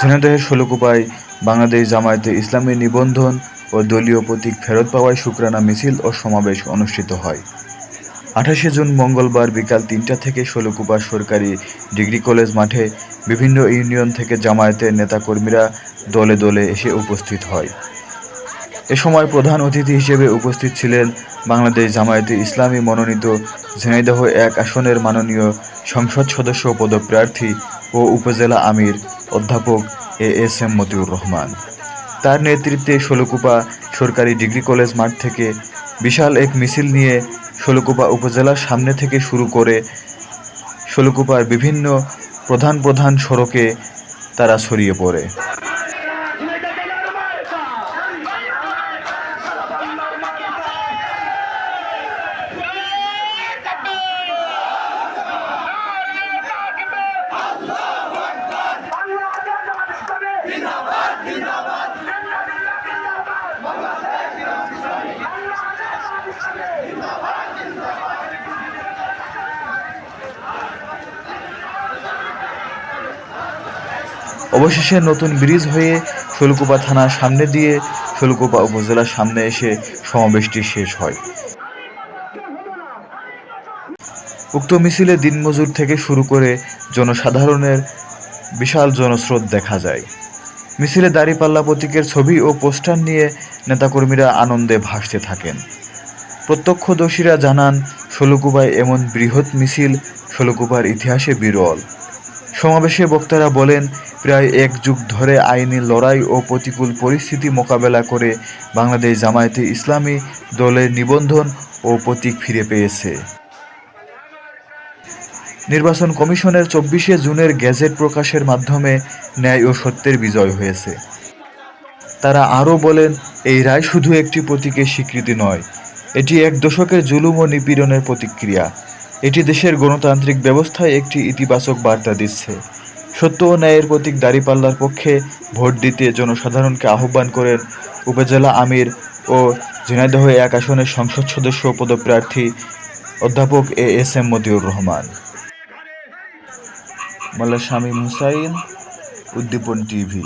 ঝিনাইদহের ষোলকুপায় বাংলাদেশ জামায়াতে ইসলামী নিবন্ধন ও দলীয় প্রতীক ফেরত পাওয়ায় শুক্রানা মিছিল ও সমাবেশ অনুষ্ঠিত হয়। আঠাশে জুন মঙ্গলবার বিকাল তিনটা থেকে ষোলকুপা সরকারি ডিগ্রি কলেজ মাঠে বিভিন্ন ইউনিয়ন থেকে জামায়াতের নেতাকর্মীরা দলে দলে এসে উপস্থিত হয়। এ সময় প্রধান অতিথি হিসেবে উপস্থিত ছিলেন বাংলাদেশ জামায়াতে ইসলামী মনোনীত ঝিনাইদহ এক আসনের মাননীয় সংসদ সদস্য পদপ্রার্থী ও উপজেলা আমির অধ্যাপক A S M Motiur Rahman. তার নেতৃত্বে ষোলকুপা সরকারি ডিগ্রি কলেজ মাঠ থেকে বিশাল এক মিছিল নিয়ে ষোলকুপা উপজেলার সামনে থেকে শুরু করে ষোলকুপার বিভিন্ন প্রধান প্রধান সড়কে তারা ছড়িয়ে পড়ে। অবশেষে নতুন ব্রিজ হয়ে ষোলকুপা থানার সামনে দিয়ে ষোলকুপা উপজেলার সামনে এসে সমাবেশটি শেষ হয়। উক্ত মিছিলে দিনমজুর থেকে শুরু করে জনসাধারণের বিশাল জনস্রোত দেখা যায়। মিছিলে দাঁড়িপাল্লা প্রতীকের ছবি ও পোস্টার নিয়ে নেতাকর্মীরা আনন্দে ভাসতে থাকেন। প্রত্যক্ষদর্শীরা জানান ষোলকুপায় এমন বৃহৎ মিছিল ষোলকুপার ইতিহাসে বিরল। সমাবেশে বক্তারা বলেন প্রায় এক যুগ ধরে আইনি লড়াই ও প্রতিকূল পরিস্থিতি মোকাবেলা করে বাংলাদেশ জামায়াতে ইসলামী দলের নিবন্ধন ও প্রতীক ফিরে পেয়েছে। নির্বাচন কমিশনের চব্বিশে জুনের গেজেট প্রকাশের মাধ্যমে ন্যায় ও সত্যের বিজয় হয়েছে। তারা আরও বলেন, এই রায় শুধু একটি প্রতীকের স্বীকৃতি নয়, এটি এক দশকের জুলুম ও নিপীড়নের প্রতিক্রিয়া। এটি দেশের গণতান্ত্রিক ব্যবস্থায় একটি ইতিবাচক বার্তা দিচ্ছে। সত্য ও ন্যায়ের প্রতীক দাঁড়িপাল্লার পক্ষে ভোট দিতে জনসাধারণকে আহ্বান করেন উপজেলা আমির ও ঝিনাইদহ এক আসনের সংসদ সদস্য পদপ্রার্থী অধ্যাপক A S M Motiur Rahman. Molla Shamim Hussain, Uddipan TV.